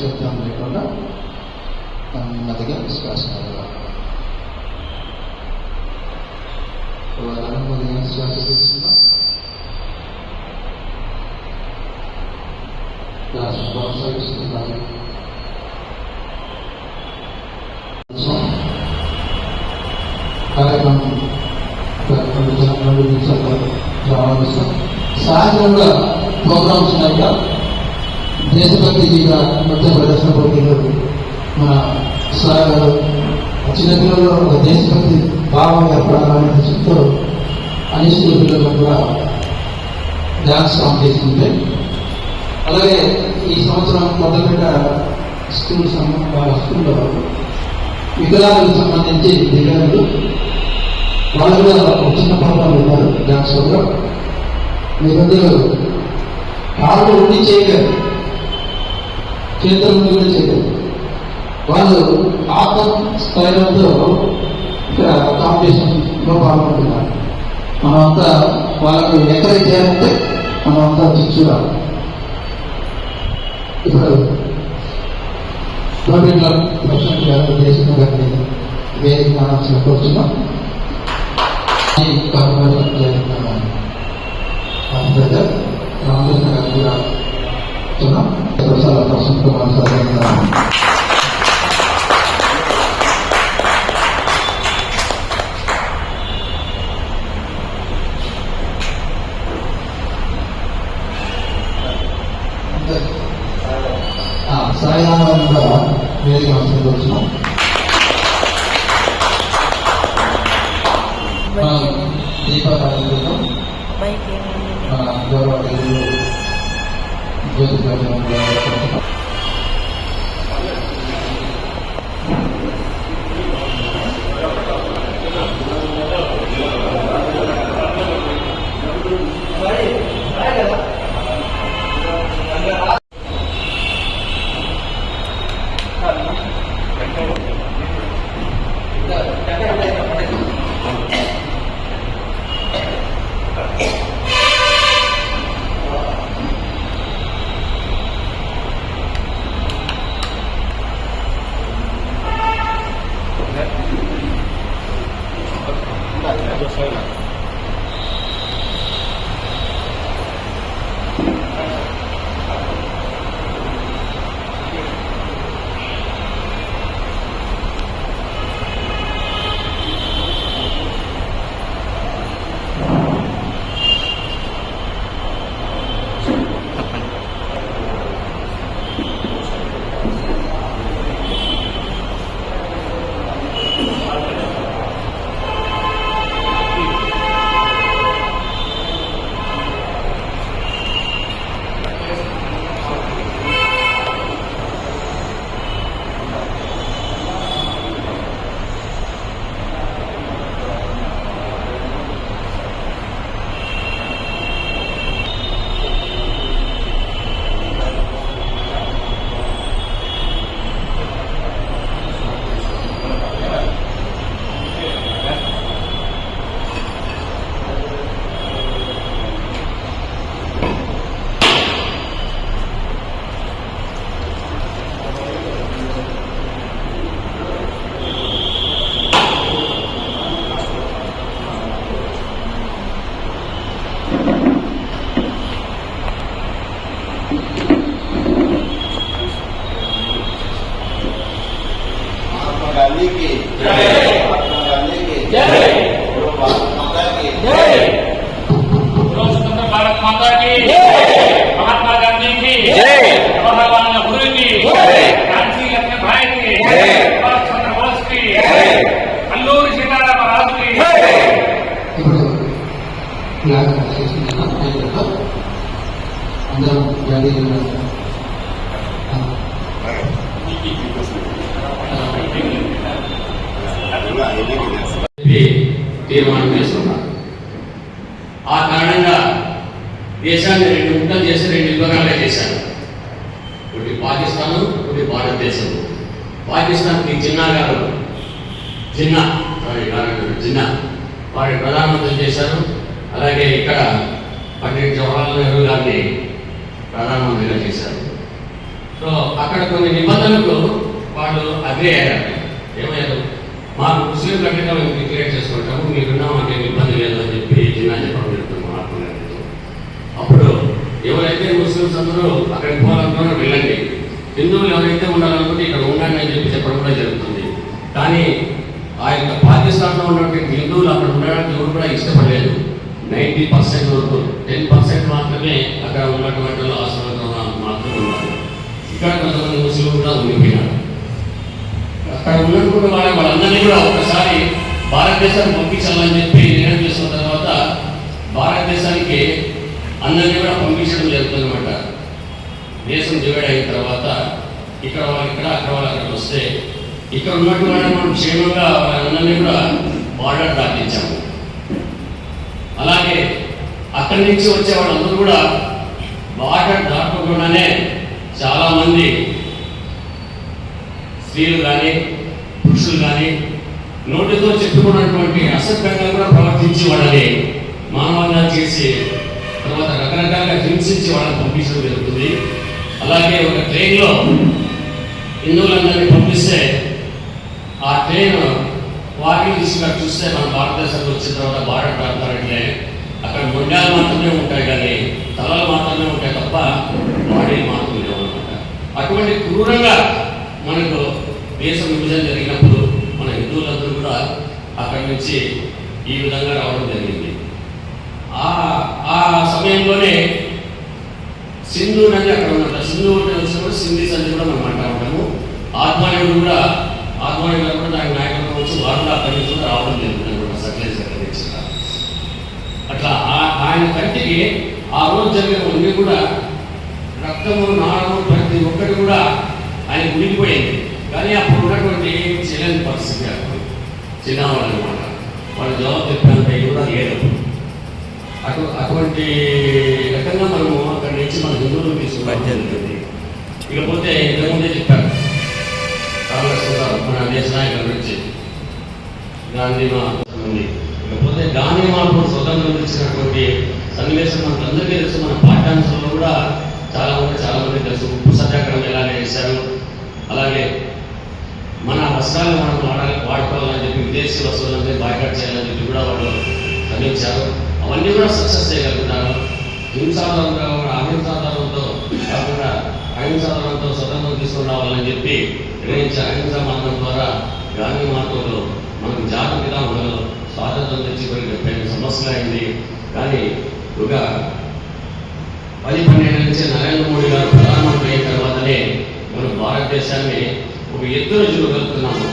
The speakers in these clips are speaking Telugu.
నిదానంగా లేకుండా నెమ్మదిగా విశ్వాసం వదలాలి. ఇవాళ నెమ్మదిగా శ్వాస తీసుకున్నాం కొనసాగిస్తున్నారు కార్యక్రమం రెండు ప్రోగ్రామ్స్ ఉన్నాయి కదా? దేశభక్తి గీత నృత్య ప్రదర్శన పోటీలో మన సార్ గారు చిన్నపిల్లలు ఒక దేశభక్తి భావం ఏర్పడాలనే దృష్టితో అన్ని స్కూల్ పిల్లలకు కూడా డ్యాన్స్ కాంపిటీషన్ ఉంటాయి అలాగే ఈ సంవత్సరం మొదలుపెట్ట స్కూల్ సంబంధ స్కూల్లో వికలాంగులకు సంబంధించి దివ్యాంగులు వాళ్ళు కూడా ఒక చిన్న పాపలు ఉన్నారు డాన్స్లో మీరందరూ కాళ్ళు ఉండి చేయలేరు. చేతులు కూడా వాళ్ళు ఆత్మ స్థాయిలతో ఇక్కడ కాంపిటీషన్లో పాల్గొంటున్నారు. మనమంతా వాళ్ళకు ఎంకరేజ్ చేయాలంటే మనమంతా చిచ్చురా ఇప్పుడు గవర్నమెంట్లో ప్రెసిడెంట్ గారు దేశం గారిని వేదిక నామాల్సిన కోరుతున్నాం రామకృష్ణ గారు కూడా త్యాగం చేసిన అందరం వేదికలో తీర్మానం చేస్తున్నారు ఆ కారణంగా దేశాన్ని రెండు ముక్కలు చేసి రెండు విభాగాలుగా చేశారు. ఒకటి పాకిస్తాన్ ఒకటి భారతదేశం. పాకిస్తాన్కి జిన్నా గారు జిన్నా సారీ జిన్నా. వారి ప్రధానమంత్రి చేశారు. అలాగే ఇక్కడ పండిట్ జవహర్లాల్ నెహ్రూ గారిని ప్రధానమంత్రిగా చేశారు సో అక్కడ కొన్ని నిబంధనలకు వాళ్ళు అగ్రి అయ్యారు. ఏమయ్యారు? మాకు ముస్లిం కంటే మేము డిక్లేర్ చేసుకుంటాము మీరు మాకు ఇబ్బంది లేదు అని చెప్పి జిన్నా చెప్పడం జరుగుతుంది మహాత్మా గాంధీతో అప్పుడు ఎవరైతే ముస్లిమ్స్ అందరూ అక్కడికి పోవాలనుకున్నారో వెళ్ళండి. హిందువులు ఎవరైతే ఉండాలనుకుంటే ఇక్కడ ఉండండి అని చెప్పి చెప్పడం కూడా జరుగుతుంది. కానీ ఆ యొక్క పాకిస్తాన్లో ఉన్నటువంటి హిందువులు అక్కడ ఉండడానికి ఎవరు కూడా ఇష్టపడలేదు. నైంటీ పర్సెంట్ వరకు టెన్ పర్సెంట్ మాత్రమే అక్కడ ఉన్నటువంటి ఆశ్రమంలో మాత్రమే ఉన్నారు ఇక్కడ కొంతమంది ముస్లింలు కూడా ఉండిపోయినారు. అక్కడ ఉన్నటువంటి వాళ్ళ వాళ్ళందరినీ కూడా ఒకసారి భారతదేశాన్ని పంపించాలని చెప్పి నిర్ణయం చేసుకున్న తర్వాత భారతదేశానికి అందరినీ కూడా పంపించడం జరుగుతుందన్నమాట. దేశం డివైడ్ అయిన తర్వాత ఇక్కడ వాళ్ళు ఇక్కడ అక్కడ వాళ్ళు అక్కడ వస్తే ఇక్కడ ఉన్నటువంటి మనం క్షేమంగా వాళ్ళందరినీ కూడా బార్డర్ దాటించాము. అలాగే అక్కడి నుంచి వచ్చే వాళ్ళందరూ కూడా బాగా దాటకుండానే చాలామంది స్త్రీలు కానీ పురుషులు కానీ నోటితో చెప్పుకున్నటువంటి అసభ్యంగా కూడా ప్రవర్తించి వాళ్ళని మానవంగా చేసి తర్వాత రకరకాలుగా హింసించి వాళ్ళని పంపించడం జరుగుతుంది. అలాగే ఒక ట్రైన్లో హిందువులందరినీ పంపిస్తే ఆ ట్రైన్ వాకింగ్ తీసుకుని చూస్తే మన భారతదేశంలో వచ్చిన తర్వాత భారత ప్రాంతాలంటే అక్కడ మొండాలు మాత్రమే ఉంటాయి కానీ తలలు మాత్రమే ఉంటాయి తప్ప బాడీ మాత్రం లేవన్నమాట అటువంటి క్రూరంగా మనకు దేశ విభజన జరిగినప్పుడు మన హిందువులందరూ కూడా అక్కడి నుంచి ఈ విధంగా రావడం జరిగింది. ఆ ఆ సమయంలోనే సింధు నది అక్కడ ఉన్నట్టు సింధు అంటే వచ్చినప్పుడు సింధీస్ అని కూడా మనం అంటా ఉంటాము. ఆత్మాయుడు కూడా ఆత్మాయుడు గారు కూడా దాని నాయకులు వచ్చి వారు కూడా అక్కడి నుంచి కూడా రావడం జరుగుతుంది అనమాట సక్లెస్ అక్కడి నుంచి కూడా. అట్లా ఆ- ఆయన కంటికి ఆ రోజు జరిగినవన్నీ కూడా రక్తము నాడము ప్రతి ఒక్కటి కూడా ఆయన ఉడికిపోయింది కానీ అప్పుడు ఉన్నటువంటి చెల్లని పరిస్థితి అప్పుడు. చిన్నవాళ్ళు అనమాట వాళ్ళు జవాబు చెప్పినంత కూడా లేదు. అటు అటువంటి రకంగా మనము అక్కడి నుంచి మన హిందువులు తీసుకోవడం జరుగుతుంది ఇకపోతే ఇంతకుముందే చెప్పారు. కాంగ్రెస్ మన దేశ నాయకుల గురించి. గాంధీ గాంధీ మహాత్మ స్వతంత్రం ఇచ్చినటువంటి సన్నివేశం మనకు అందరికీ తెలుసు. మన పాఠ్యాంశంలో కూడా చాలా మంది చాలా మంది తెలుసు. ఉప్పు సత్యాగ్రహం ఎలాగ చేశారు. అలాగే మన వస్త్రాలు మనం వాడాలి వాడుకోవాలని చెప్పి విదేశీ వస్తువులందరినీ బాయ్కాట్ చేయాలని చెప్పి కూడా వాళ్ళు ఖండించారు. అవన్నీ కూడా సక్సెస్ చేయగలుగుతారు. హింసాధారంగా కూడా అహింసాధారంతో కాకుండా అహింసాధారంతో స్వతంత్రం తీసుకుని రావాలని చెప్పి గ్రహించి అహింసా మార్గం ద్వారా గాంధీ మార్గంలో మనకు జాగ్రత్తగా ఉండదు స్వాతంత్రం తెచ్చుకొని పెద్ద సంవత్సరాలు అయింది. కానీ ఒక పది పన్నెండు నుంచి నరేంద్ర మోడీ గారు ప్రధానమంత్రి అయిన తర్వాతనే మనం భారతదేశాన్ని ఒక ఎత్తున చూడగలుగుతున్నాము.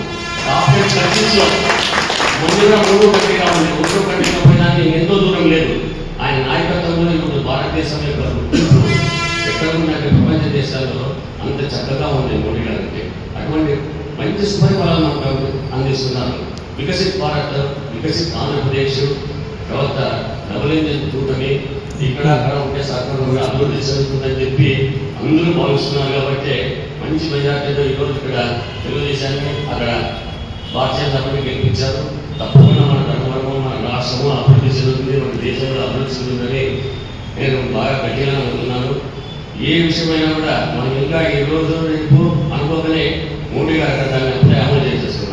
కార్పొరేట్ కంట్రీస్లో ముందుగా మూడు కంట్రీగా ఉంది మూడు కంట్రీగా పోయినాన్ని ఎంతో దూరం లేదు. ఆయన నాయకత్వంలో ఇప్పుడు భారతదేశం యొక్క గుర్తింపు ఎక్కడ ఉన్నట్టు ప్రపంచ దేశాల్లో అంత చక్కగా ఉంది మోడీ గారు అంటే. అటువంటి మంచి సుపరిపాలన మనకు అందిస్తున్నారు. వికసిత్ భారత్ వికసిత్ ఆంధ్రప్రదేశ్ తర్వాత డబుల్ ఇంజన్ కూటమి ఇక్కడ అక్కడ ఉంటే సహకారం అభివృద్ధి చెందుతుందని చెప్పి అందరూ భావిస్తున్నారు కాబట్టి మంచి మెజార్టీతో ఈరోజు ఇక్కడ తెలుగుదేశాన్ని అక్కడ భారతీయ జనతా పార్టీ గెలిపించారు. తప్పకుండా మన ధర్మవరం మన రాష్ట్రము అభివృద్ధి చెందుతుంది మన దేశంలో అభివృద్ధి చెందుతుందని నేను బాగా గట్టిగా అనుకున్నాను ఏ విషయమైనా కూడా మనం ఇంకా ఈ రోజు రేపు అనుకోగానే మోడీ గారు అక్కడ దాన్ని అమలు చేసేస్తాం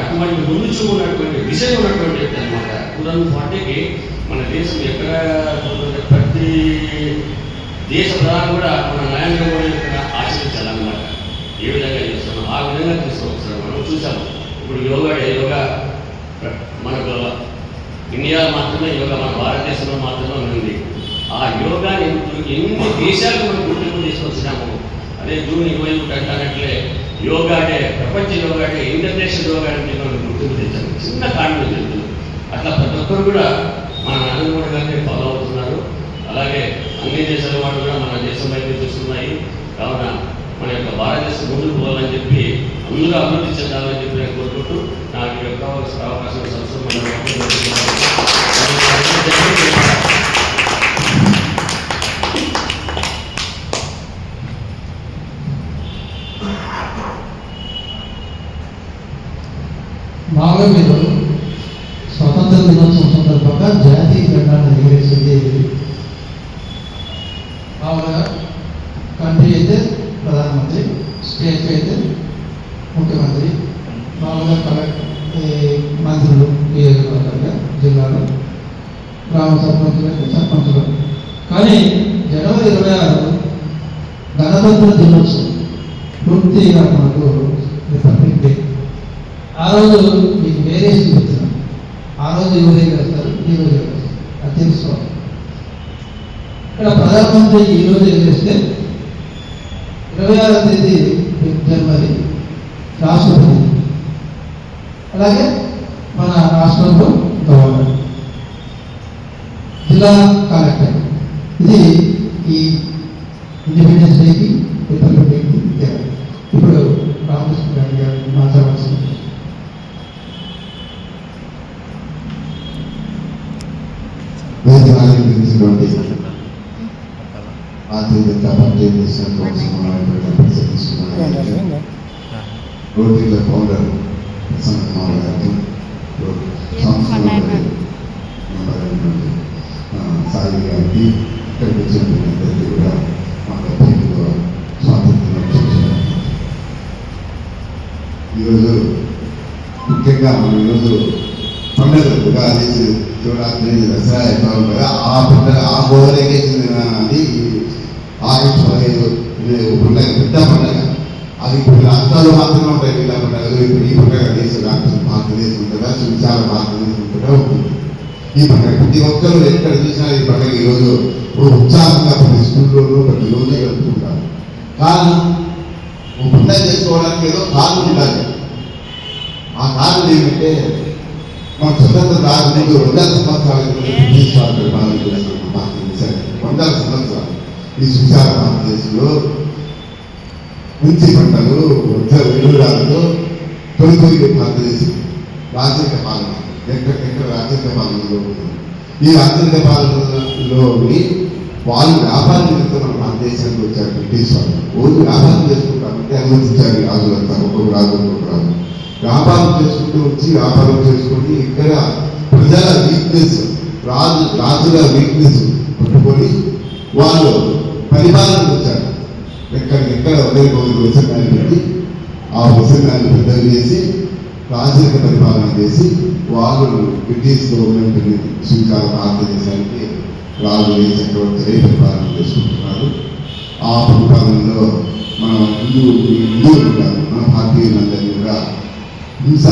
అటువంటి ముందు ఉన్నటువంటి విషయం ఉన్నటువంటి వ్యక్తి అనమాట టూ థౌజండ్ ఫార్టీకి మన దేశం ఎక్కడ పోతుందంటే ప్రతి దేశ ప్రధాని కూడా మన నరేంద్ర మోడీ ఇక్కడ ఆచరించాలన్నమాట ఏ విధంగా చేస్తున్నాం ఆ విధంగా తీసుకొస్తారు మనం చూసాము ఇప్పుడు యోగా యోగా మనకు ఇండియా మాత్రమే యోగా మన భారతదేశంలో మాత్రమే ఉంది. ఆ యోగాని ఎన్ని దేశాలకు మనం గుర్తింపు తీసుకొచ్చినాము అదే జూన్ ఇరవై ఒకటి అంటానట్లే యోగా డే ప్రపంచ yoga day international yoga day మనం గుర్తింపు తెచ్చాము చిన్న కారణం చెప్తుంది అట్లా ప్రతి ఒక్కరు కూడా మన నరేంద్ర గారిని ఫాలో అవుతున్నారు. అలాగే అన్ని దేశాల వాళ్ళు కూడా మన దేశం వైపు చూస్తున్నాయి. కావున మన యొక్క భారతదేశం ముందుకు పోవాలని చెప్పి అందరూ అభివృద్ధి చెందాలని చెప్పి నేను కోరుకుంటూ నాకు యొక్క అవకాశం సంస్థ మామూలుగా స్వతంత్ర దినోత్సవం సందర్భంగా జాతీయ జెండాను ఎగిరేసింది ఆవిడ కంట్రీ అయితే ప్రధానమంత్రి స్టేట్ అయితే ముఖ్యమంత్రి. మామూలుగా కలెక్టర్ మంత్రులు నియోజకవర్గంగా జిల్లాలో. గ్రామ సర్పంచులు సర్పంచులు. కానీ జనవరి ఇరవై ఆరు గణతంత్ర దినోత్సవం పూర్తిగా మనకు రిపబ్లిక్ డే. ఆ రోజు మీకు వేరియేషన్ పెడతారు ఆ రోజు ఎవరు ఎగరేస్తారు ఈ రోజు ఎగరేస్తారు అది తెలుసుకోవాలి. ఇక్కడ ప్రధానమంత్రి ఈ రోజు ఎగరేస్తే ఇరవై ఆరో తేదీ జనవరి రాష్ట్రపతి. అలాగే మన రాష్ట్రంలో గవర్నర్. జిల్లా కలెక్టర్. ఇది ఈ ఇండిపెండెన్స్ డేకి రిపబ్లిక్ డేకి ఇప్పుడు రామకృష్ణ గారి గారు ప్రసన్న కుమార్ ఆ, సాయి గారికి ఇక్కడికి వచ్చినటువంటి కూడా మా ప్రత్యేకంగా స్వాతంత్రం ఈరోజు ముఖ్యంగా మనం ఈరోజు పండుగ ఉగాది శివరాత్రి దసరా ఎట్లా ఆ పండుగ ఆ గోదరికే చెందినది ఆగస్టు పదహైదు పండుగ పెద్ద పండుగ అది రాష్ట్రాలు మాత్రమే ఉంటాయి మిగతా పండుగలు ఇప్పుడు ఈ పండుగ దేశ రాష్ట్రం భారతదేశం ఉంటుందా విశాల భారతదేశం ఉంటుందా ఉంటుంది ఈ పండుగ ప్రతి ఒక్కరు ఎక్కడ చూసినా ఈ పండుగ ఈరోజు ఉత్సాహంగా ప్రతి స్కూల్లోనూ ప్రతి రోజు జరుపుకుంటారు కానీ పండుగ చేసుకోవడానికి ఏదో కారణం ఉండాలి ఆ కారణం ఏమంటే మన స్వతంత్ర రాకముందు వందల సంవత్సరాల క్రితం వందల సంవత్సరాలు ఈ సుశాల భారతదేశంలో మంచి పంటలు వృద్ధ వెలుగురాలతో తొలి తొలి భారతదేశం రాజ్యాంగ పాలన ఎక్కడ ఎక్కడ రాజ్యాంగ పాలనలో ఉంది ఈ రాజ్యాంగ పాలనలోని వాళ్ళు వ్యాపారం చేస్తున్న భారతదేశానికి వచ్చారు బ్రిటిష్ వాళ్ళు వాళ్ళు వ్యాపారం చేసుకుంటామంటే అనుమతించారు రాజులంతా ఒక్కొక్క రాజు ఒక్కొక్క రాజు వ్యాపారం చేసుకుంటూ వచ్చి వ్యాపారం చేసుకొని ఇక్కడ ప్రజల వీక్నెస్ రాజు రాజుల వీక్నెస్ పట్టుకొని వాళ్ళు పరిపాలన వచ్చారు. ఎక్కడ ఎక్కడ ఒకరికి వ్యసనాలు పెట్టి ఆ వ్యసనాన్ని పెద్దలు చేసి రాజరిక పరిపాలన చేసి వాళ్ళు బ్రిటిష్ గవర్నమెంట్ని స్వీకార భారతదేశానికి రాజు చక్రవర్తి పరిపాలన చేసుకుంటున్నారు? ఆ పరిపాలనలో మన హిందూ హిందువులు ఉంటారు. మన భారతీయులందరినీ కూడా హింస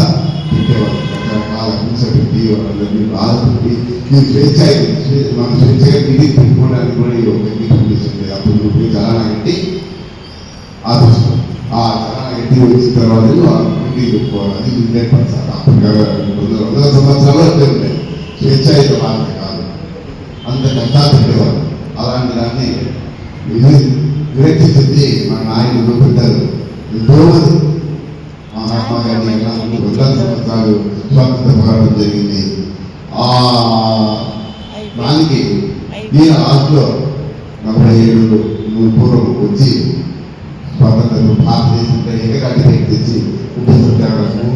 పెట్టేవాళ్ళు రకరకాల హింస పెట్టి వాళ్ళని బాధపెట్టి ఈ స్వేచ్ఛ స్వే- మనం స్వేచ్ఛగా తిరిగి పెట్టుకోవడానికి కూడా ఈ ఒక కండిషన్ అప్పుడు నువ్వు చలానా ఆదర్శం ఆ వచ్చిన తర్వాత ఇంటికి అది అప్పుడు కదా వందల వందల సంవత్సరాలు ఉంటాయి స్వేచ్ఛాయుత భారత కాదు. అంత కష్టా పెట్టేవారు. అలాంటి దాన్ని విని- విరక్తి చెంది మన నాయకులు పెద్దలు ఎంతోమంది మహాత్మా గాంధీ అయినా వందల స్వాతంత్ర పోరాటం జరిగింది ఆ దానికి నేను లాస్ట్లో నలభై ఏడు పూర్వం వచ్చి స్వాతంత్రం భారతదేశంలో ఏకగాటి తెచ్చి ఉప్పు సత్యాగ్రహము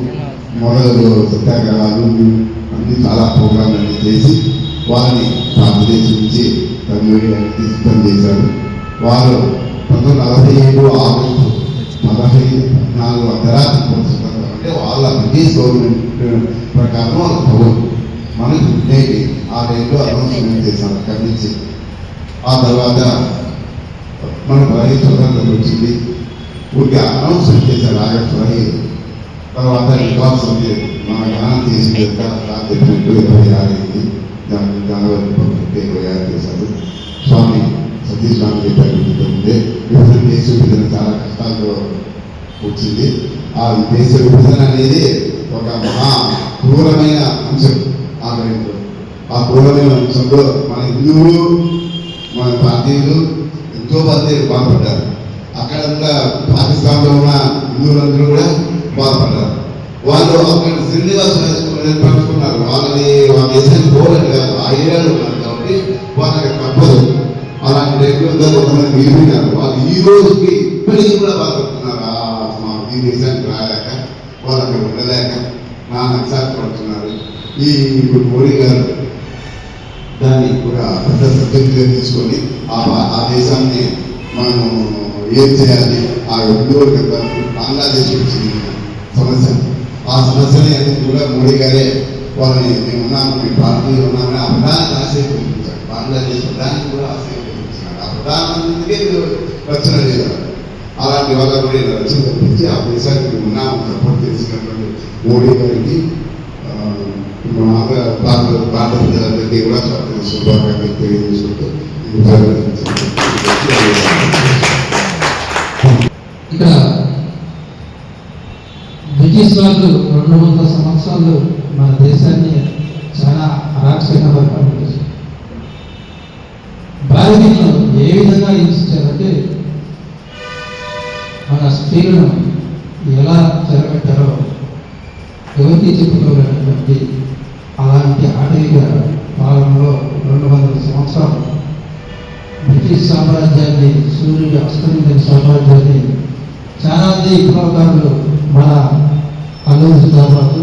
మొదలు సత్యాగ్రహాలు అన్ని చాలా ప్రోగ్రాంలు అన్ని చేసి వారిని భారతదేశం నుంచి తమిళనాడు సిద్ధం చేశారు వారు పంతొమ్మిది నలభై ఏడు ఆగస్టు పదహైదు పద్నాలుగు అర్ధరాత్రి స్వతంత్రం అంటే వాళ్ళ బ్రిటిష్ గవర్నమెంట్ ప్రకారం వాళ్ళ పౌరులు మనకు ఉండేది ఆ రేట్లో అనౌన్స్మెంట్ చేశారు అక్కడి నుంచి ఆ తర్వాత మన పదహైదు స్వతంత్రం వచ్చింది ఊరికి అనౌన్స్మెంట్ చేశారు ఆగస్టు పదహైదు తర్వాత రికార్డ్స్ ఉంది మన జ్ఞానం చేసింది చెప్పినట్టు ఇరవై ఆరు అయింది దాని జనవరి ఇరవై ఆరు చేశారు స్వామి సతీష్ రామ్ చెప్పారు విభజన దేశ విభజన చాలా కష్టాల్లో వచ్చింది ఆ దేశ విభజన అనేది ఒక మహా క్రూరమైన అంశం. ఆ టైంలో ఆ క్రూరమైన అంశంలో మన హిందువులు మన భారతీయులు ఎంతో మంది బాధపడ్డారు. అక్కడ అక్కడంతా పాకిస్తాన్లో ఉన్న హిందువులందరూ కూడా బాధపడ్డారు. వాళ్ళు అక్కడ శ్రీనివాసం పంచుకున్నారు వాళ్ళని వాళ్ళ దేశానికి పోలేదు కాదు. ఆ ఏరియాలో ఉన్నారు కాబట్టి వాళ్ళకి అలాంటి టైంలో కొంతమంది వాళ్ళు ఈ రోజుకి ఇప్పటికీ కూడా బాధపడుతున్నారు మా ఈ దేశానికి రాలేక వాళ్ళకి ఉండలేక నాన్న పడుతున్నారు. ఈ ఇప్పుడు మోడీ గారు దాన్ని కూడా పెద్ద సబ్జెక్టుగా తీసుకొని ఆ ఆ దేశాన్ని మనం ఏం చేయాలి? ఆ ఉద్యోగ బంగ్లాదేశ్ వచ్చింది. సమస్య. ఆ సమస్యని అనేది కూడా మోడీ గారే వాళ్ళని మేము ఉన్నాము మీ పార్టీ ఉన్నామని ఆ ప్రధానికి ఆశయం బంగ్లాదేశ్ ప్రధానికి కూడా ఆశయం కల్పించారు రచన అలాంటి వాళ్ళ కూడా రచన పంపించి ఆ దేశానికి ఉన్నాము సపోర్ట్ చేసినటువంటి మోడీ గారికి భారత భారత ప్రజలందరికీ కూడా శుభాకాంక్షలు తెలియజేసుకుంటూ ఇక్కడ బ్రిటిష్ వాళ్ళు రెండు వందల సంవత్సరాలు మన దేశాన్ని చాలా అరాచకంగా పరిపాలన చేశారు ఏ విధంగా హింసించారంటే మన స్త్రీలను ఎలా చెరగట్టారో ఎవరికి చెప్పుకోలేనటువంటి అలాంటి ఆటవిక పాలనలో రెండు వందల సంవత్సరాలు. బ్రిటిష్ సామ్రాజ్యాన్ని సూర్యుడు అస్తమించిన సామ్రాజ్యాన్ని చాలా మంది విప్లవకారులు మన అల్లూరి తర్వాత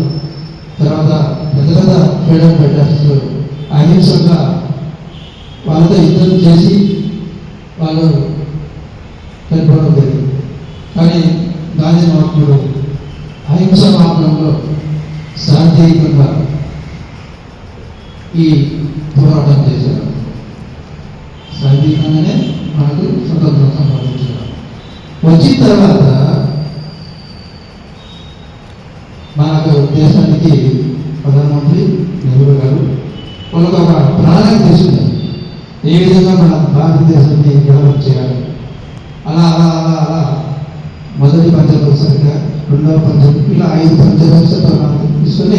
తర్వాత పెద్ద పెద్ద ఫ్రీడమ్ ఫైటర్స్ అహింసగా వాళ్ళతో యుద్ధం చేసి వాళ్ళు చనిపోవడం జరిగింది. కానీ గాంధీ మహాత్ముడు అహింస మార్గంలో శాంతియుతంగా ఈ పోరాటం చేశారు శాంతియుతంగానే మనకు స్వతంత్రం సంపాదించారు వచ్చిన తర్వాత మనకు దేశానికి ప్రధానమంత్రి నెహ్రూ గారు వాళ్ళకు ఒక ప్రణాళిక తీసుకున్నారు. ఏ విధంగా మన భారతదేశాన్ని డెవలప్ చేయాలి? అలా అలా అలా అలా. మొదటి పంచవర్షంగా రెండవ పంచం ఇలా ఐదు పంచవర్ష తీసుకొని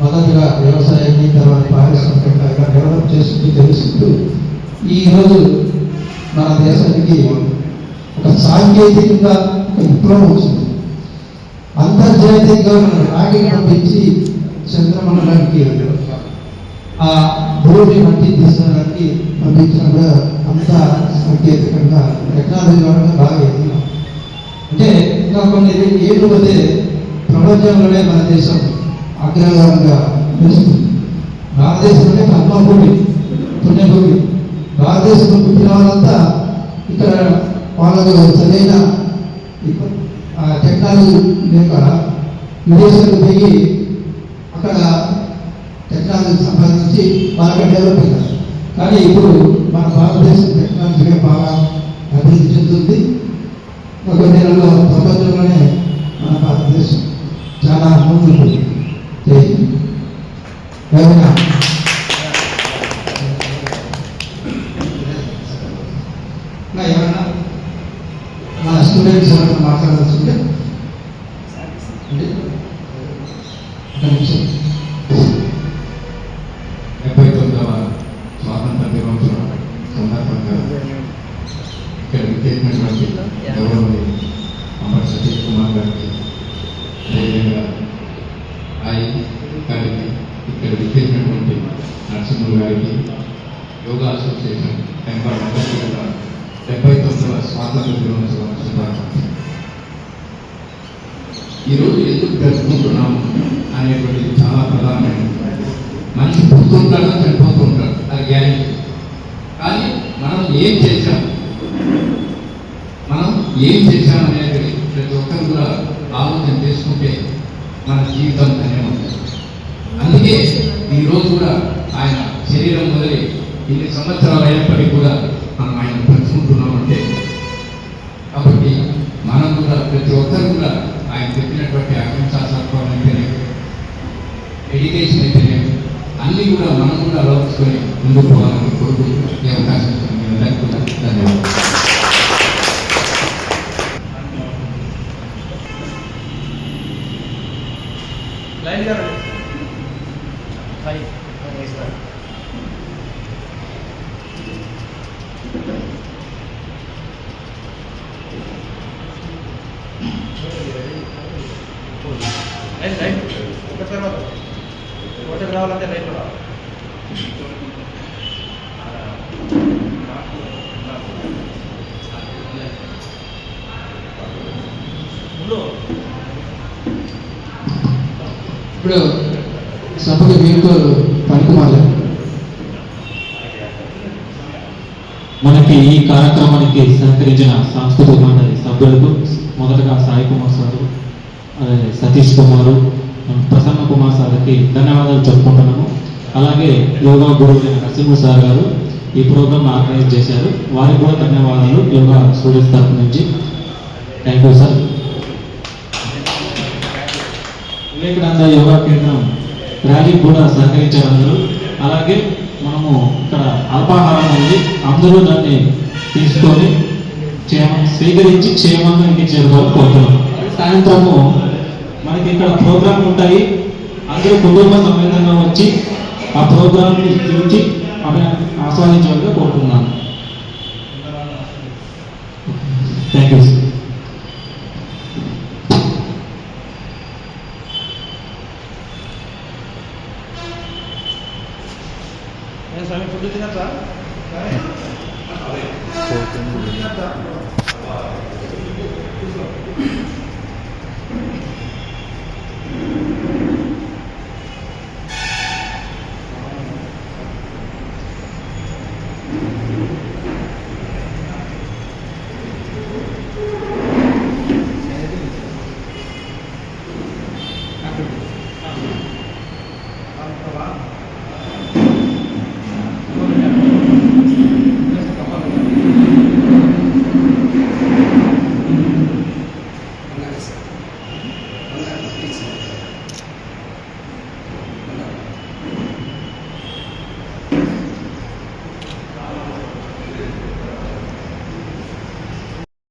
మొదటగా వ్యవసాయాన్ని తర్వాత పారిశ్రామికంగా ఇలా డెవలప్ చేసుకుంటూ తెలుసుకుంటూ ఈరోజు మన దేశానికి ఒక సాంకేతికంగా ఒక విప్లవం వచ్చింది. అంతర్జాతీయంగా మన రాగి పంపించి చంద్రమండలానికి ఆ భూమి మట్టి తీసుకోవడానికి పంపించడం కూడా అంత సాంకేతికంగా టెక్నాలజీ ద్వారా బాగా ఎదిగినాం. అంటే ఇంకా కొన్ని ఏళ్ళు పోతే ప్రపంచంలోనే మన దేశం అగ్రగారంగా నిలుస్తుంది. భారతదేశం అంటే పుణ్యభూమి భారతదేశంలో పుట్టిన వాళ్ళంతా ఇక్కడ వాళ్ళకు సరైన టెక్నాలజీ లేక విదేశాలకు పోయి అక్కడ టెక్నాలజీ సంపాదించి బాగా డెవలప్ అయ్యారు కానీ ఇప్పుడు మన భారతదేశం టెక్నాలజీగా బాగా అభివృద్ధి చెందుతుంది. ఒక నెలలో ప్రపంచంలోనే మన భారతదేశం చాలా ముందుకు చేసింది ఏమైనా ఇంకా ఏమైనా మన స్టూడెంట్స్ ఎవరైనా మాట్లాడాల్సి ఉంటే అంటే ఒక నిమిషం డెబ్బై తొమ్మిదవ స్వాతంత్ర దినోత్సవం సందర్భంగా ఇక్కడ విచ్చేసినటువంటి గౌరవనీయ అమర్ సతీష్ కుమార్ గారికి అదేవిధంగా రాయి గారికి ఇక్కడ విచ్చేసినటువంటి నరసింహులు గారికి యోగా అసోసియేషన్ మెంబర్ అందరికీ కూడా డెబ్బై తొమ్మిదవ స్వాతంత్ర దినోత్సవం శుభాకాంక్షలు ఈరోజు ఎందుకు జరుపుకుంటున్నాం అనేటువంటిది చాలా ప్రధానమైనది మనిషి పుడుతుంటాడు చనిపోతూ ఉంటాడు అది గ్యారెంటీ కానీ మనం ఏం చేశాం మనం ఏం చేశాం అనేది ప్రతి ఒక్కరు కూడా ఆలోచన చేసుకుంటే మన జీవితం ధన్యమవుతుంది అందుకే ఈరోజు కూడా ఆయన శరీరం మొదలై ఇన్ని సంవత్సరాలు అయినప్పటికీ కూడా మనం ఆయన పంచుకుంటున్నామంటే కాబట్టి మనం కూడా ప్రతి ఒక్కరు కూడా ఆయన చెప్పినటువంటి అహింసా సత్వం అయితేనే ఎడ్యుకేషన్ అయితేనే అన్నీ కూడా మనం కూడా అలవర్చుకొని ముందుకు పోవాలని కోరుకుంటూ ఈ అవకాశం ధన్యవాదాలు. లైన్ గారు లైన్ వేస్తారు రైట్ రైట్ ఒక తర్వాత ఒకటి రావాలంటే రైట్ రావాలి ఇప్పుడు సభకు వీరుకు పనికిమాలి మనకి ఈ కార్యక్రమానికి సహకరించిన సాంస్కృతిక మండలి సభ్యులకు మొదటగా సాయి కుమార్ సారు అలాగే సతీష్ కుమారు ప్రసన్న కుమార్ సార్కి ధన్యవాదాలు చెప్పుకుంటున్నాము. అలాగే యోగా గురువులైన నరసింహ సార్ గారు ఈ ప్రోగ్రామ్ ఆర్గనైజ్ చేశారు. వారికి కూడా ధన్యవాదాలు. యోగా స్టూడెంట్స్ తరఫు నుంచి. Thank you sir. Vivekananda yoga కేంద్రం ర్యాలీకి కూడా సహకరించారు అలాగే మనము ఇక్కడ అల్పాహారం ఉంది అందరూ దాన్ని తీసుకొని క్షేమ స్వీకరించి క్షేమంగా ఇంటికి చేరుకోవాలని కోరుతున్నాం. సాయంత్రము మనకి ఇక్కడ ప్రోగ్రామ్ ఉంటాయి. అందరూ కుటుంబ సమేతంగా వచ్చి ఆ ప్రోగ్రామ్ చూసి ఆమె ఆస్వాదించాలని కోరుతున్నాను థ్యాంక్ యూ